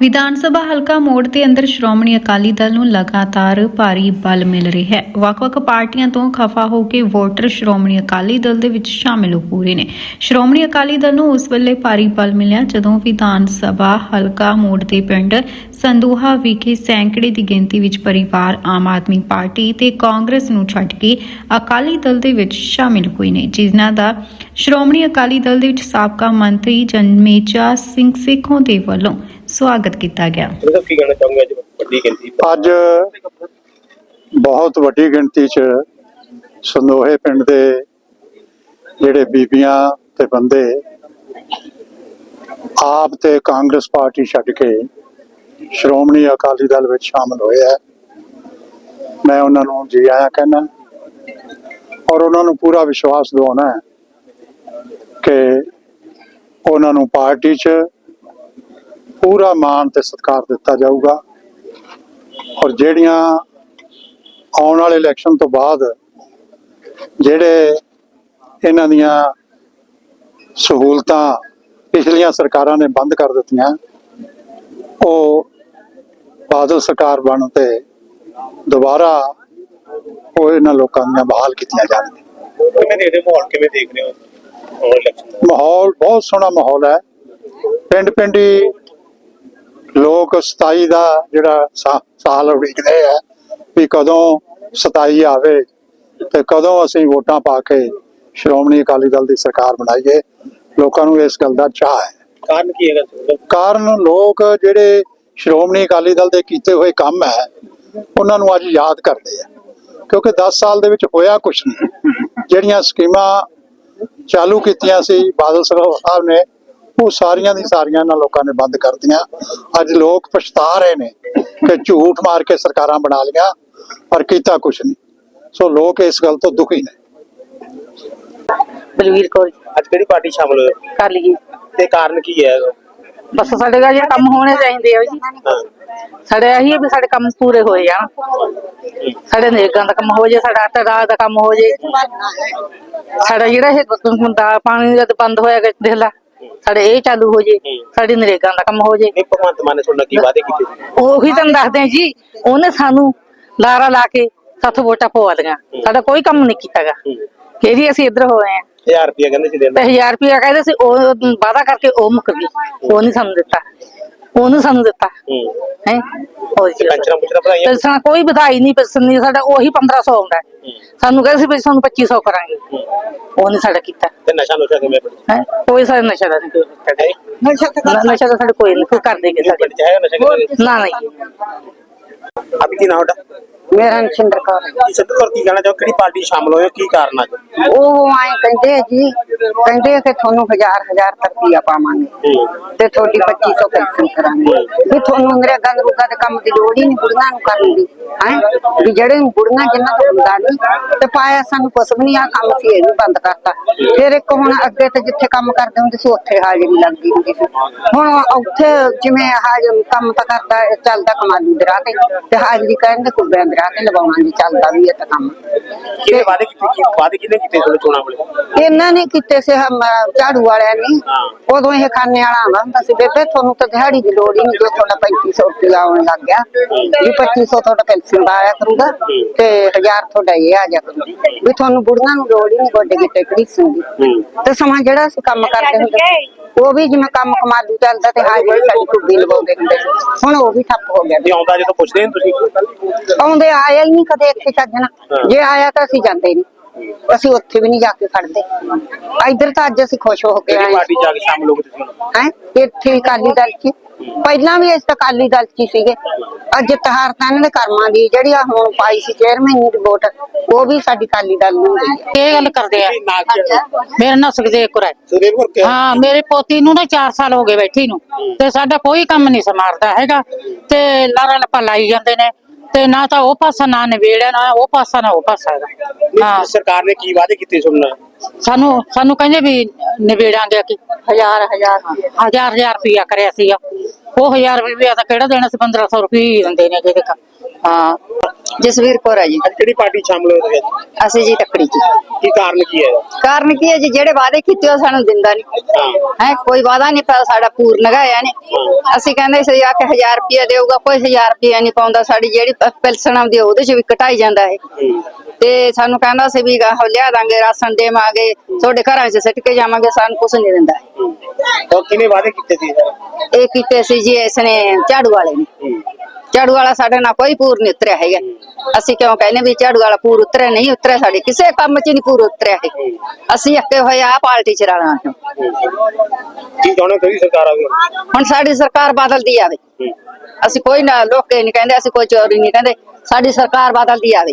ਵਿਧਾਨ ਸਭਾ ਹਲਕਾ ਮੋੜ ਦੇ ਅੰਦਰ ਸ਼੍ਰੋਮਣੀ ਅਕਾਲੀ ਦਲ ਨੂੰ ਲਗਾਤਾਰ ਭਾਰੀ ਬਲ ਮਿਲ ਰਿਹਾ ਹੈ। ਵੱਖ-ਵੱਖ ਪਾਰਟੀਆਂ ਤੋਂ ਖਫਾ ਹੋ ਕੇ ਵੋਟਰ ਸ਼੍ਰੋਮਣੀ ਅਕਾਲੀ ਦਲ ਦੇ ਵਿੱਚ ਸ਼ਾਮਿਲ ਹੋ ਰਹੇ ਨੇ। ਸ਼੍ਰੋਮਣੀ ਅਕਾਲੀ ਦਲ ਨੂੰ ਉਸ ਵੇਲੇ ਭਾਰੀ ਬਲ ਮਿਲਿਆ ਜਦੋਂ ਵਿਧਾਨ ਸਭਾ ਹਲਕਾ ਮੋੜ ਦੇ ਪਿੰਡ ਸੰਦੂਹਾ ਵਿਖੇ ਸੈਂਕੜੇ ਦੀ ਗਿਣਤੀ ਵਿੱਚ ਪਰਿਵਾਰ, ਆਮ ਆਦਮੀ ਪਾਰਟੀ ਤੇ ਕਾਂਗਰਸ ਨੂੰ ਛੱਡ ਕੇ ਅਕਾਲੀ ਦਲ ਦੇ ਵਿੱਚ ਸ਼ਾਮਿਲ ਹੋਏ ਨੇ। ਜਿਨ੍ਹਾਂ ਦਾ ਸ਼੍ਰੋਮਣੀ ਅਕਾਲੀ ਦਲ ਦੇ ਵਿੱਚ ਸਾਬਕਾ ਮੰਤਰੀ ਜਨਮੇਜਾ ਸਿੰਘ ਸੇਖੋਂ ਦੇ ਵੱਲੋਂ ਸਵਾਗਤ ਕੀਤਾ ਗਿਆ। ਉਹਦਾ ਕੀ ਕਹਿਣਾ ਚਾਹੂੰਗਾ ਅੱਜ ਵੱਡੀ ਗਿਣਤੀ ਅੱਜ ਬਹੁਤ ਵੱਡੀ ਗਿਣਤੀ 'ਚ ਸੰਦੋਹੇ ਪਿੰਡ ਦੇ ਜਿਹੜੇ ਬੀਬੀਆਂ ਤੇ ਬੰਦੇ ਆਪ ਤੇ ਕਾਂਗਰਸ ਪਾਰਟੀ ਛੱਡ ਕੇ ਸ਼੍ਰੋਮਣੀ ਅਕਾਲੀ ਦਲ ਵਿੱਚ ਸ਼ਾਮਲ ਹੋਏ ਹੈ ਮੈਂ ਉਹਨਾਂ ਨੂੰ ਜੀ ਆਇਆਂ ਕਹਿੰਦਾ ਔਰ ਉਹਨਾਂ ਨੂੰ ਪੂਰਾ ਵਿਸ਼ਵਾਸ ਦਿਵਾਉਣਾ ਹੈ ਕਿ ਉਹਨਾਂ ਨੂੰ ਪਾਰਟੀ 'ਚ ਪੂਰਾ ਮਾਣ ਤੇ ਸਤਿਕਾਰ ਦਿੱਤਾ ਜਾਊਗਾ। ਔਰ ਜਿਹੜੀਆਂ ਆਉਣ ਵਾਲੇ ਇਲੈਕਸ਼ਨ ਤੋਂ ਬਾਅਦ ਜਿਹੜੇ ਇਹਨਾਂ ਦੀਆਂ ਸਹੂਲਤਾਂ ਪਿਛਲੀਆਂ ਸਰਕਾਰਾਂ ਨੇ ਬੰਦ ਕਰ ਦਿੱਤੀਆਂ ਉਹ ਬਾਦਲ ਸਰਕਾਰ ਬਣਨ ਤੇ ਦੁਬਾਰਾ ਉਹ ਇਹਨਾਂ ਲੋਕਾਂ ਦੀਆਂ ਬਹਾਲ ਕੀਤੀਆਂ ਜਾਣਗੀਆਂ। ਕਿਵੇਂ ਦੇਖਦੇ ਮਾਹੌਲ ਕਿਵੇਂ ਦੇਖ ਰਹੇ ਹੋ ਮਾਹੌਲ ਬਹੁਤ ਸੋਹਣਾ ਮਾਹੌਲ ਹੈ। ਪਿੰਡ ਪਿੰਡੀ ਲੋਕ 27 ਦਾ ਜਿਹੜਾ ਸਾਲ ਉਡੀਕਦੇ ਆ ਵੀ ਕਦੋਂ 27 ਆਵੇ ਤੇ ਕਦੋਂ ਅਸੀਂ ਵੋਟਾਂ ਪਾ ਕੇ ਸ਼੍ਰੋਮਣੀ ਅਕਾਲੀ ਦਲ ਦੀ ਸਰਕਾਰ ਬਣਾਈਏ ਲੋਕਾਂ ਨੂੰ ਇਸ ਗੱਲ ਦਾ ਚਾਹ ਹੈ। ਕਾਰਨ ਕੀ ਹੈਗਾ? ਕਾਰਨ ਲੋਕ ਜਿਹੜੇ ਸ਼੍ਰੋਮਣੀ ਅਕਾਲੀ ਦਲ ਦੇ ਕੀਤੇ ਹੋਏ ਕੰਮ ਹੈ ਉਹਨਾਂ ਨੂੰ ਅੱਜ ਯਾਦ ਕਰਦੇ ਆ ਕਿਉਂਕਿ 10 ਸਾਲ ਦੇ ਵਿੱਚ ਹੋਇਆ ਕੁਝ ਨਹੀਂ। ਜਿਹੜੀਆਂ ਸਕੀਮਾਂ ਚਾਲੂ ਕੀਤੀਆਂ ਸੀ ਬਾਦਲ ਸਰਕਾਰ ਸਾਹਿਬ ਨੇ ਉਹ ਸਾਰੀਆਂ ਦੀ ਸਾਰੀਆਂ ਨਾਲ ਲੋਕਾਂ ਨੇ ਬੰਦ ਕਰ ਦਿੱਤੀਆਂ। ਅੱਜ ਲੋਕ ਪਛਤਾ ਰਹੇ ਨੇ ਕਿ ਝੂਠ ਮਾਰ ਕੇ ਸਰਕਾਰਾਂ ਬਣਾ ਲਈਆਂ ਪਰ ਕੀਤਾ ਕੁਝ ਨਹੀਂ। ਸੋ ਲੋਕ ਇਸ ਗੱਲ ਤੋਂ ਦੁਖੀ ਨੇ। ਬਲਵੀਰ ਕੌਰ ਜੀ, ਅੱਜ ਕਿਹੜੀ ਪਾਰਟੀ ਸ਼ਾਮਲ ਹੋਏ? ਹੋ? ਕਰ ਲਈਏ ਤੇ ਕਾਰਨ ਕੀ ਹੈ ਬਸ ਸਾਡੇ ਦਾ ਜੇ ਕੰਮ ਹੋਣੇ ਚਾਹੀਦੇ ਆ ਜੀ। ਸਾਡੇ ਇਹੀ ਵੀ ਸਾਡੇ ਕੰਮ ਪੂਰੇ ਹੋਏ ਜਾਣ ਸਾਡੇ ਨੇਕਾਂ ਦਾ ਕੰਮ ਹੋ ਜੇ ਸਾਡਾ ਆਟਾ ਦਾ ਕੰਮ ਹੋ ਜੇ। ਸਾਡਾ ਜਿਹੜਾ ਇਹ ਦਾ ਪਾਣੀ ਦਾ ਬੰਦ ਹੋਇਆ ਦੇਖ ਲਾ। ਸਾਡੇ ਇਹ ਚਾਲੂ ਹੋ ਜੇ ਸਾਡੀ ਨਰੇਗਾ ਦਾ ਕੰਮ ਹੋ ਜੇ। ਨਹੀਂ ਭਗਵੰਤ ਮਾਨ ਨੇ ਤੁਹਾਡੇ ਨਾਲ ਕੀ ਵਾਅਦੇ ਕੀਤੇ ਸੀ? ਉਹੀ ਤੁਹਾਨੂੰ ਦੱਸਦੇ ਜੀ ਉਹਨੇ ਸਾਨੂੰ ਲਾਰਾ ਲਾ ਕੇ ਸਾਥੋਂ ਵੋਟਾਂ ਪਵਾ ਲਈਆਂ ਸਾਡਾ ਕੋਈ ਕੰਮ ਨਹੀਂ ਕੀਤਾਗਾ ਹੀ। ਅਸੀਂ ਇੱਧਰ ਹੋਏ ਆ 1000 ਰੁਪਏ ਕਹਿੰਦੇ ਸੀ ਦੇਣ ਤੇ 1000 ਰੁਪਇਆ ਕਹਿੰਦੇ ਸੀ ਉਹ ਵਾਦਾ ਕਰਕੇ ਉਹ ਮੁੱਕ ਗਈ। ਉਹ ਨਹੀਂ ਸਾਨੂੰ ਦਿੱਤਾ। ਉਹਨੂੰ ਸਾਨੂੰ ਦਿੱਤਾ। ਹੂੰ। ਹੋਰ ਕੀ। ਪੈਨਸ਼ਨਾਂ ਪੁੱਛਣਾ ਭਰਾਈਆਂ? ਪੈਨਸ਼ਨ ਕੋਈ ਵਧਾਈ ਨਹੀਂ ਪੈਨਸ਼ਨ ਨਹੀਂ ਸਾਡਾ ਉਹੀ 1500 ਆਉਂਦਾ। ਹੈ। ਸਾਨੂੰ ਕਹਿੰਦੇ ਸੀ ਵੀ ਸਾਨੂੰ 2500 ਕਰਾਂਗੇ। ਉਹ ਨਹੀਂ ਸਾਡਾ ਕੀਤਾ। ਤੇ ਨਸ਼ਾ ਨੁਸ਼ਾ ਕਿਵੇਂ ਪਿੰਡ ਹੈ? ਕੋਈ ਸਾਡਾ ਨਸ਼ਾ ਦਾ ਨਹੀਂ। ਕੋਈ ਨ- ਨਸ਼ਾ ਦਾ ਸਾਡੇ ਕੋਈ ਨਹੀਂ ਕੋਈ ਕਰ ਦੇਗੇ ਸਾਡੇ। ਪਿੰਡ ਚ ਹੈਗਾ ਨਸ਼ਾ ਕਿਵੇਂ ਨਾ ਨਹੀਂ। ਅਭੀ ਕੀ ਨਾਮ ਤੁਹਾਡਾ? ਮੇਰਾ ਨਛਿੰਦਰ ਕੌਰ ਹੈ। ਕੀ ਸਿੱਧੂ ਕੌਰ ਕੀ ਕਹਿਣਾ ਚਾਹੋ ਕਿਹੜੀ ਪਾਰਟੀ ਸ਼ਾਮਲ ਹੋਏ? ਹੋ ਕੀ ਕਾਰਨ ਅੱਜ ਉਹ ਆਏ ਕਹਿੰਦੇ ਆ ਜੀ ਕਹਿੰਦੇ ਆ ਕਿ ਤੁਹਾਨੂੰ ਹਜ਼ਾਰ ਹਜ਼ਾਰ ਰੁਪਈਆ ਪਾਵਾਂਗੇ ਹੂੰ। ਤੇ ਤੁਹਾਡੀ 2500 ਪੈਨਸ਼ਨ ਕਰਾਂਗੇ। ਵੀ ਤੁਹਾਨੂੰ ਨਰੇਗਾ ਨਰੂਗਾ ਦੇ ਕੰਮ ਦੀ ਲੋੜ ਹੀ ਨਹੀਂ ਬੁੜੀਆਂ ਨੂੰ ਕਰਨ ਦੀ ਹੈ? ਵੀ ਜਿਹੜੇ ਬੁੜੀਆਂ ਜਿਨ੍ਹਾਂ ਤੋਂ ਹੁੰਦਾ ਨਹੀਂ ਤੇ ਪਾਇਆ ਸਾਨੂੰ ਕੁਛ ਵੀ ਨਹੀਂ ਆ ਕੰਮ ਸੀ ਇਹ ਵੀ ਬੰਦ ਕਰਤਾ। ਫਿਰ ਇੱਕ ਹੁਣ ਅੱਗੇ ਤੇ ਜਿੱਥੇ ਕੰਮ ਕਰਦੇ ਹੁੰਦੇ ਸੀ ਉੱਥੇ ਹਾਜ਼ਰੀ ਲੱਗਦੀ ਹੁੰਦੀ ਸੀ। ਹੁਣ ਉੱਥੇ ਜਿਵੇਂ ਹਾਜ਼ਰ ਕੰਮ ਤਾਂ ਕਰਦਾ ਚੱਲਦਾ ਕਮਾਲੂ ਦੇ ਰਾਹ ਤੇ ਤੇ ਹਾਜ਼ਰੀ ਕਰਨ ਦੇ ਕੁੱਬਿਆਂ ਦੇ ਰਾਹ ਤੇ ਲਵਾਉਣਾ ਜੀ ਚੱਲਦਾ ਵੀ ਇਹ ਤਾਂ ਕੰਮ ਕਿਹਨੇ ਵਾਅਦੇ ਕੀਤੇ ਕੀ ਵਾਅਦੇ ਕਿਹਨੇ ਕੀਤੇ ਤੁਹਾਡੇ ਚੋਣਾਂ ਵੇਲੇ ਇਹਨਾਂ ਨੇ ਕੀਤੇ ਸੀ ਹਮ ਝਾੜੂ ਵਾਲਿਆਂ ਨੇ ਹਾਂ। ਉਦੋਂ ਇਹ ਖਾਣੇ ਵਾਲਾ ਆਉਂਦਾ ਹੁੰਦਾ ਸੀ ਬੇਬੇ ਤੁਹਾਨੂੰ ਤਾਂ ਦਿਹਾੜੀ ਦੀ ਲੋੜ ਹੀ ਨਹੀਂ ਜੋ ਤੁਹਾਡਾ 3500 ਰੁਪਇਆ ਆਉਣ ਲੱਗ ਗਿਆ ਵੀ 2500 ਤੁਹਾਡਾ ਪੈਨਸ਼ਨ ਦਾ ਆਇਆ ਕਰੂਗਾ ਤੇ 1000 ਤੁਹਾਡਾ ਇਹ ਆ ਜਾ ਕਰੂਗਾ ਵੀ ਤੁਹਾਨੂੰ ਬੁੜੀਆਂ ਨੂੰ ਲੋੜ ਹੀ ਨਹੀਂ ਗੋਡੇ ਗਿੱਟੇ ਘੜੀਸਣ ਦੀ ਹੂੰ ਤੇ ਸਮਾਂ ਜਿਹੜਾ ਅਸੀਂ ਕੰਮ ਕਰਦੇ ਹੁੰਦੇ ਸੀ, ਉਹ ਵੀ ਜਿਵੇਂ ਕੰਮ ਕਮਾਲੂ ਚੱਲਦਾ ਤੇ ਹਾਜ਼ਰੀ ਸਾਡੀ ਕੁੱਬੀ ਲਵਾਉਂਦੇ ਹੁੰਦੇ ਸੀ ਹੁਣ ਉਹ ਵੀ ਠੱਪ ਹੋ ਗਿਆ ਜੇ ਆਉਂਦਾ ਜਦੋਂ ਪੁੱਛਦੇ ਨੇ ਤੁਸੀਂ ਆਉਂਦੇ ਆਇਆ ਹੀ ਨਹੀਂ ਕਦੇ ਇੱਥੇ ਚੱਜਣਾ ਜੇ ਆਇਆ ਤਾਂ ਅਸੀਂ ਜਾਂਦੇ ਨਹੀਂ। ਅਸੀਂ ਉੱਥੇ ਵੀ ਨਹੀਂ ਜਾ ਕੇ ਖੜਦੇ। ਇੱਧਰ ਤਾਂ ਅੱਜ ਅਸੀਂ ਖੁਸ਼ ਹੋ ਕੇ ਆਏ ਪਾਰਟੀ ਜਾ ਕੇ ਸ਼ਾਮਲ ਹੋ ਗਏ ਤੁਸੀਂ? ਹੁਣ? ਹੈ? ਇੱਥੇ ਹੀ ਅਕਾਲੀ ਦਲ ਚ ਪਹਿਲਾਂ ਵੀ ਇਸ ਅਕਾਲੀ ਦਲ ਚ ਸੀਗੇ। ਅੱਜ ਤਹਾਰ ਤਾਂ ਇਹਨਾਂ ਦੇ ਕਰਮਾਂ ਦੀ ਜਿਹੜੀ ਆ ਹੁਣ ਪਾਈ ਸੀ ਚੇਅਰਮੈਨ ਦੀ ਵੋਟ ਉਹ ਵੀ ਸਾਡੀ ਅਕਾਲੀ ਦਲ ਨੂੰ ਗਈ ਇਹ ਗੱਲ ਕਰਦੇ ਆ। ਮੇਰਾ ਨਾਮ ਸੁਖਦੇਵ ਕੌਰ ਹੈ। ਹਾਂ ਮੇਰੇ ਪੋਤੀ ਨੂੰ ਨਾ 4 ਸਾਲ ਹੋ ਗਏ ਬੈਠੀ ਨੂੰ। ਤੇ ਸਾਡਾ ਕੋਈ ਕੰਮ ਨਹੀਂ ਸਮਾਰਦਾ ਹੈਗਾ। ਤੇ ਲਾਰਾ ਲੱਪਾ ਲਾਈ ਜਾਂਦੇ ਨੇ। ਤੇ ਨਾ ਤਾਂ ਉਹ ਪਾਸਾ ਨਾ ਨਿਬੇੜਿਆ ਨਾ ਉਹ ਪਾਸਾ ਨਾ ਉਹ ਪਾਸਾ ਹੈਗਾ। ਹਾਂ। ਸਰਕਾਰ ਨੇ ਕੀ ਵਾਅਦੇ ਕੀਤੇ ਸੁਣਨਾ ਸਾਨੂੰ ਸਾਨੂੰ ਕਹਿੰਦੇ ਵੀ ਨਿਬੇੜਾਂਗੇ ਕਿ ਹਜ਼ਾਰ ਹਜ਼ਾਰ ਹਜ਼ਾਰ ਹਜ਼ਾਰ ਰੁਪਇਆ ਕਰਿਆ ਸੀਗਾ। ਉਹ ਹਜ਼ਾਰ ਰੁਪਇਆ ਤਾਂ ਕਿਹੜਾ ਦੇਣਾ ਸੀ? 1500 ਰੁਪਏ ਹੀ ਦਿੰਦੇ ਨੇ ਜਿਹਦੇ ਕਾ ਹਾਂ। ਜਸਵੀਰ ਕੌਰ ਹੈ ਜੀ। ਅੱਜ ਕਿਹੜੀ ਪਾਰਟੀ 'ਚ ਸ਼ਾਮਲ ਤੁਸੀਂ ਅੱਜ? ਅਸੀਂ ਜੀ ਤੱਕੜੀ ਚ। ਕੀ ਕਾਰਨ ਕੀ ਹੈ? ਕਾਰਨ ਕੀ ਹੈ ਜੀ? ਜਿਹੜੇ ਵਾਅਦੇ ਕੀਤੇ ਉਹ ਸਾਨੂੰ ਦਿੰਦਾ ਨਹੀਂ ਹੈ। ਕੋਈ ਵਾਅਦਾ ਨਹੀਂ ਪਿਆ ਸਾਡਾ ਪੂਰਨ ਗਾਇਆ ਨੇ। ਅਸੀਂ ਕਹਿੰਦੇ ਸੀ ਆ ਕਿ 1000 ਰੁਪਏ ਦੇਊਗਾ ਕੋਈ 1000 ਰੁਪਏ ਨਹੀਂ ਪਾਉਂਦਾ। ਸਾਡੀ ਜਿਹੜੀ ਪ- ਪੈਨਸ਼ਨ ਆਉਂਦੀ ਆ, ਉਹਦੇ ਚ ਵੀ ਘਟਾਈ ਜਾਂਦਾ ਹੈ। ਤੇ ਸਾਨੂੰ ਕਹਿੰਦਾ ਸੀ ਵੀ ਆਹੋ ਲਿਆ ਦਾਂਗੇ ਰਾਸ਼ਨ ਦੇਵਾਂਗੇ ਤੁਹਾਡੇ ਘਰਾਂ 'ਚ ਸਿੱਟ ਕੇ ਜਾਵਾਂਗੇ ਸਾਨੂੰ ਕੁਝ ਨਹੀਂ ਦਿੰਦਾ। ਤਾਂ ਕਿਹਨੇ ਵਾਅਦੇ ਕੀਤੇ ਸੀ? ਇਹ ਕੀਤੇ ਸੀ ਜੀ ਇਸਨੇ ਝਾੜੂ ਵਾਲੇ ਨੇ। ਝਾੜੂ ਵਾਲਾ ਸਾਡੇ ਨਾਲ ਕੋਈ ਪੂਰ ਨਹੀਂ ਉਤਰਿਆ ਹੈਗਾ। ਅਸੀਂ ਕਿਉਂ ਕਹਿੰਦੇ ਵੀ ਝਾੜੂ ਵਾਲਾ ਪੂਰ ਉਤਰਿਆ ਨਹੀਂ ਉਤਰਿਆ ਸਾਡੇ ਕਿਸੇ ਕੰਮ 'ਚ ਨਹੀਂ ਪੂਰ ਉਤਰਿਆ ਹੈ ਅਸੀਂ ਅੱਕੇ ਹੋਏ ਆ ਪਾਰਟੀ ਚ ਰਲਣਾ। ਕੀ ਚਾਹੁੰਦੇ ਕਿਹੜੀ ਸਰਕਾਰ ਆਵੇ ਹੁਣ ਸਾਡੀ ਸਰਕਾਰ ਬਦਲਦੀ ਆਵੇ। ਅਸੀਂ ਕੋਈ ਨਾ ਲੋਕੇ ਨਹੀਂ ਕਹਿੰਦੇ ਅਸੀਂ ਕੋਈ ਚੋਰੀ ਨਹੀਂ ਕਹਿੰਦੇ। ਸਾਡੀ ਸਰਕਾਰ ਬਦਲਦੀ ਆਵੇ।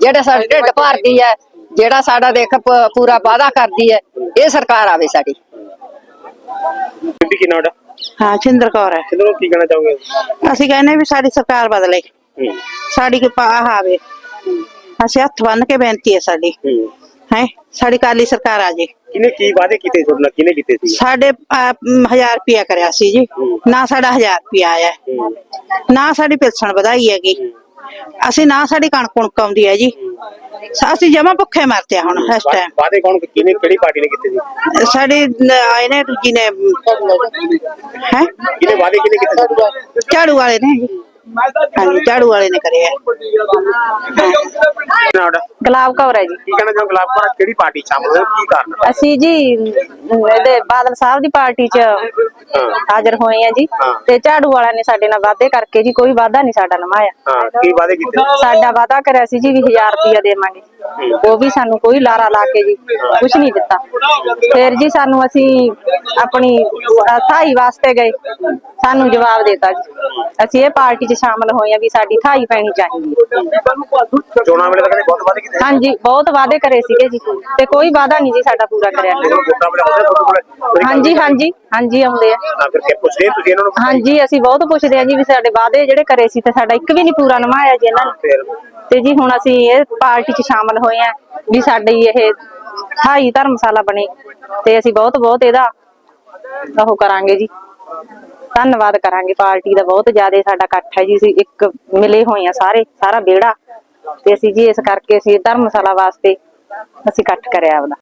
ਜਿਹੜੇ ਸਾਡੇ ਢਿੱਡ ਭਰਦੀ ਹੈ ਜਿਹੜਾ ਸਾਡਾ ਦੇਖ ਪੂਰਾ ਵਾਅਦਾ ਕਰਦੀ ਹੈ ਇਹ ਸਰਕਾਰ ਆਵੇ ਸਾਡੀ। ਕੀ ਨਾਮ ਹੈ ਚਿੰਦਰ ਕੌਰ ਹੈ। ਕਿਦੋਂ ਕੀ ਕਹਿਣਾ ਚਾਹੋਗੇ? ਅਸੀਂ ਕਹਿੰਦੇ ਵੀ ਸਾਡੀ ਸਰਕਾਰ ਬਦਲੇ। ਹੂੰ। ਸਾਡੀ ਕਿ ਪਾਹ ਆਵੇ। ਅਸੀਂ ਹੱਥ ਬੰਨ ਕੇ ਬੇਨਤੀ ਹੈ ਸਾਡੀ। ਹੂੰ। ਹੈ ਸਾਡੀ ਕਾਲੀ ਸਰਕਾਰ ਆ ਜੇ। ਕਿਹਨੇ ਕੀ ਵਾਅਦੇ ਕੀਤੇ ਤੁਹਾਡੇ ਨਾਲ? ਕਿਹਨੇ ਕੀਤੇ ਸੀ? ਸਾਡੇ 1000 ਰੁਪਿਆ ਕਰਿਆ ਸੀ ਜੀ। ਨਾ ਸਾਡਾ 1000 ਰੁਪਿਆ ਆਇਆ। ਹੈ। ਨਾ ਸਾਡੀ ਪੈਨਸ਼ਨ ਵਧਾਈ ਹੈਗੀ। ਅਸੀਂ ਨਾ ਸਾਡੀ ਕਣਕ ਕੁਣਕ ਆਉਂਦੀ ਹੈ ਜੀ। ਸ- ਅਸੀਂ ਜਮਾ ਭੁੱਖੇ ਮਰਦੇ ਹੁਣ ਇਸ ਟਾਈਮ ਵਾਅਦੇ ਕੌਣ ਕਿਹਨੇ ਕਿਹੜੀ ਪਾਰਟੀ ਨੇ ਕੀਤੇ ਸੀ? ਸਾਡੇ ਨ- ਆਏ ਨੇ ਦੂਜੀ ਨੇ। ਹੈ? ਕਿਹਨੇ ਵਾਅਦੇ ਕਿਹਨੇ ਕੀਤੇ ਝਾੜੂ ਵਾਲੇ ਨੇ ਜੀ। ਹਾਂਜੀ ਝਾੜੂ ਵਾਲੇ ਨੇ ਕਰਿਆ। ਹੈ। ਗੁਲਾਬ ਕੌਰ ਹੈ ਜੀ। ਕੀ ਕਹਿਣਾ ਚਾਹੋ ਗੁਲਾਬ ਕੌਰ ਕਿਹੜੀ ਪਾਰਟੀ 'ਚ ਸ਼ਾਮਲ ਹੋਏ? ਕੀ ਕਾਰਨ? ਅਸੀਂ ਜੀ ਇਹਦੇ ਬਾਦਲ ਸਾਹਿਬ ਦੀ ਪਾਰਟੀ 'ਚ ਹਾਜ਼ਰ ਹੋਏ ਆ ਜੀ। ਹਾਂ। ਤੇ ਝਾੜੂ ਵਾਲਿਆਂ ਨੇ ਸਾਡੇ ਨਾਲ ਵਾਅਦੇ ਕਰਕੇ ਜੀ ਕੋਈ ਵਾਅਦਾ ਨਹੀਂ ਸਾਡਾ ਨਿਭਾਇਆ ਹਾਂ ਕੀ ਵਾਅਦੇ ਕੀਤੇ? ਸਾਡਾ ਵਾਅਦਾ ਕਰਿਆ ਸੀ ਜੀ ਵੀ 1000 ਰੁਪਇਆ ਦੇਵਾਂਗੇ। ਉਹ ਵੀ ਸਾਨੂੰ ਕੋਈ ਲਾਰਾ ਲਾ ਕੇ ਜੀ ਕੁਝ ਨਹੀਂ ਦਿੱਤਾ। ਫਿਰ ਜੀ ਸਾਨੂੰ ਅਸੀਂ ਆਪਣੀ ਥਾਈ ਵਾਸਤੇ ਗਏ। ਸਾਨੂੰ ਜਵਾਬ ਦਿੱਤਾ ਜੀ। ਅਸੀਂ ਇਹ ਪਾਰਟੀ 'ਚ ਸ਼ਾਮਲ ਹੋਏ ਆ ਵੀ ਸਾਡੀ ਥਾਈ ਪੈਣੀ ਚਾਹੀਦੀ ਹੈ। ਚੋਣਾਂ ਵੇਲੇ ਤਾਂ ਕਹਿੰਦੇ ਬਹੁਤ ਵਾਅਦੇ ਕੀਤੇ ਹਾਂਜੀ ਬਹੁਤ ਵਾਅਦੇ ਕਰੇ ਸੀਗੇ ਜੀ। ਤੇ ਕੋਈ ਵਾਅਦਾ ਨਹੀਂ ਜੀ ਸਾਡਾ ਪੂਰਾ ਕਰਿਆ। ਇਹਨਾਂ ਨੇ। ਜਦੋਂ ਵੋਟਾਂ ਵੇਲੇ ਆਉਂਦੇ ਤੁਹਾਡੇ ਕੋਲ ਹਾਂਜੀ ਹਾਂਜੀ ਹਾਂਜੀ ਆਉਂਦੇ ਆ। ਹਾਂ ਫਿਰ ਕੀ ਪੁੱਛਦੇ ਤੁਸੀਂ ਇਹਨਾਂ ਨੂੰ। ਹਾਂਜੀ ਅਸੀਂ ਬਹੁਤ ਪੁੱਛਦੇ ਆ ਜੀ ਵੀ ਸਾਡੇ ਵਾਅਦੇ ਜਿਹੜੇ ਕਰੇ ਸੀ ਤੇ ਸਾਡਾ ਇੱਕ ਵੀ ਨਹੀਂ ਪੂਰਾ ਨਿਭਾਇਆ ਜੀ ਇਹਨਾਂ ਨੇ। ਫਿਰ? ਤੇ ਜੀ ਹੁਣ ਅਸੀਂ ਇਹ ਪਾਰਟੀ 'ਚ ਸ਼ਾਮਲ ਹੋਏ ਆ ਵੀ ਸਾਡੀ ਇਹ ਥਾਈ ਧਰਮਸ਼ਾਲਾ ਬਣੇ ਤੇ ਅਸੀਂ ਬਹੁਤ ਬਹੁਤ ਇਹਦਾ ਉਹ ਕਰਾਂਗੇ ਜੀ। ਧੰਨਵਾਦ ਕਰਾਂਗੇ, ਪਾਰਟੀ ਦਾ ਬਹੁਤ ਜ਼ਿਆਦਾ ਸਾਡਾ ਇਕੱਠ ਹੈ ਜੀ। ਅਸੀਂ ਇੱਕ ਮਿਲੇ ਹੋਏ ਆ ਸਾਰੇ, ਸਾਰਾ ਵਿਹੜਾ। ਤੇ ਅਸੀਂ ਜੀ ਇਸ ਕਰਕੇ ਅਸੀਂ ਧਰਮਸ਼ਾਲਾ ਵਾਸਤੇ ਅਸੀਂ ਇਕੱਠ ਕਰਿਆ ਆਪਦਾ।